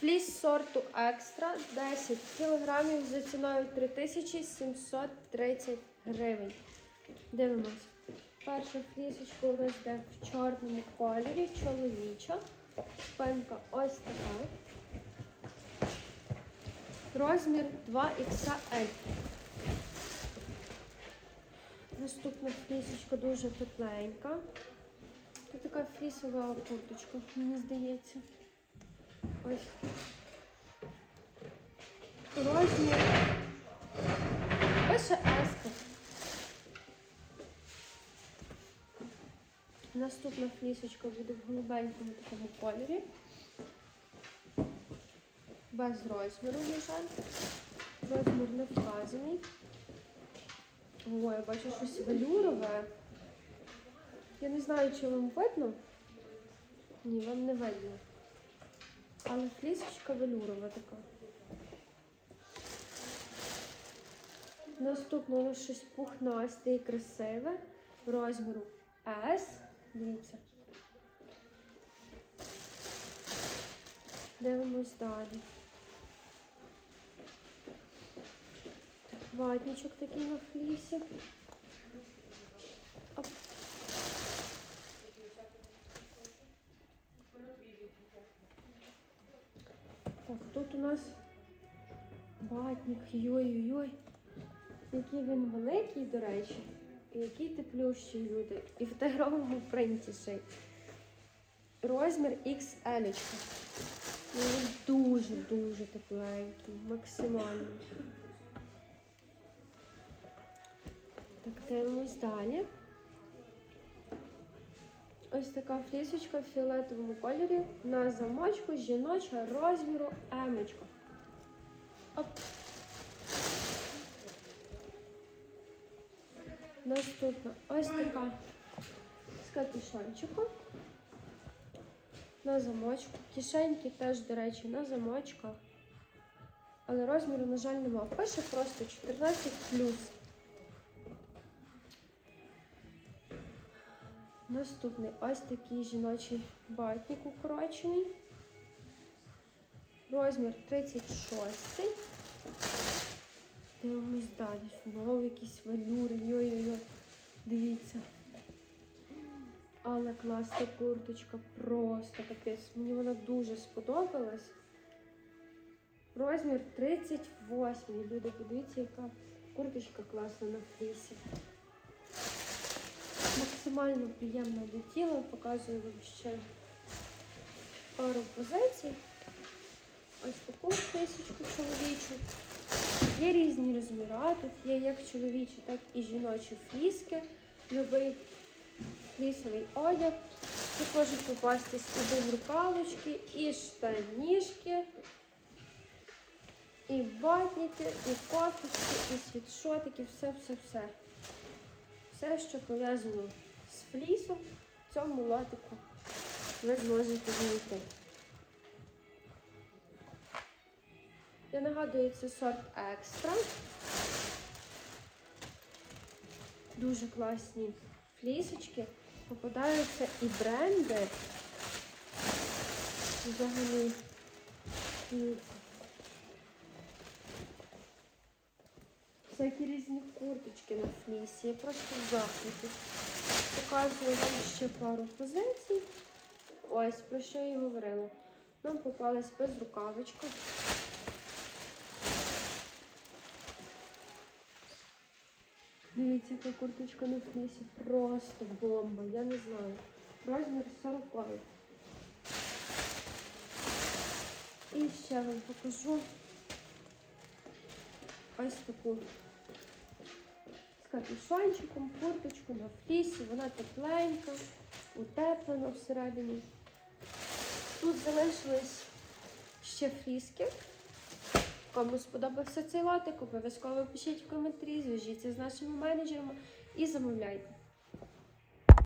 Фліс сорту екстра 10 кілограмів за ціною 3730 гривень. Дивимось. Перша флісочка у нас йде в чорному кольорі, чоловіча. Спинка ось така. Розмір 2XL. Наступна флісочка дуже тепленька. Тут така флісова курточка, мені здається. Ось. Розмір. Пише еска. Наступна флісочка буде в голубенькому такому кольорі. Без розміру, на жаль. Розмір не вказаний. Ой, я бачу щось велюрове. Я не знаю, чи вам видно. Ні, вам не видно. Але флісочка велюрова така. Наступне нас щось пухнасте і красиве. Розміру S. Дивіться. Дивимось далі. Ватничок такий на флісі. Оп. Так, тут у нас ватник. Йой-йой-йой. Який він великий, до речі. І який теплющий люди. І в тигровому принті ще. й. Розмір XL. Він дуже-дуже тепленький, максимально. Так, дивимось далі. Ось така флісочка в фіолетовому кольорі на замочку жіноча розміру емочка. Наступна ось така з капюшончиком. На замочку. Кишеньки теж, до речі, на замочках. Але розміру, на жаль, нема. Пише просто 14 Наступний ось такий жіночий батник укорочений. Розмір 36. Дивимось далі. Знову якісь велюри. Йой-йой-йой. Дивіться. Але класна курточка, просто капець. Мені вона дуже сподобалась. Розмір 38. Люди, подивіться, яка курточка класна на флісі. Максимально приємно до тіла. Показую вам ще пару позицій. Ось таку флісочку чоловічу. Є різні розміри. Тут є як чоловічі, так і жіночі фліски. Любий флісовий одяг. Тут можуть попастись і рукавочки, і штанішки, і ватники, і кофточки, і світшотики, все-все-все. Все, що пов'язано з флісом, в цьому лотику ви зможете знайти. Я нагадую, це сорт екстра. Дуже класні флісочки. Попадаються і бренди. Взагалі. Всякі різні курточки на флісі. Я просто в захваті. Показую вам ще пару позицій. Ось, про що я і говорила. Нам попалась безрукавочка. Дивіться, яка курточка на флісі. Просто бомба, я не знаю. Розмір 40. І ще вам покажу ось таку капюшончиком, курточку на флісі. Вона тепленька, утеплена всередині. Тут залишились ще фліски. Кому сподобався цей лотик, обов'язково пишіть в коментарі, зв'яжіться з нашими менеджерами і замовляйте.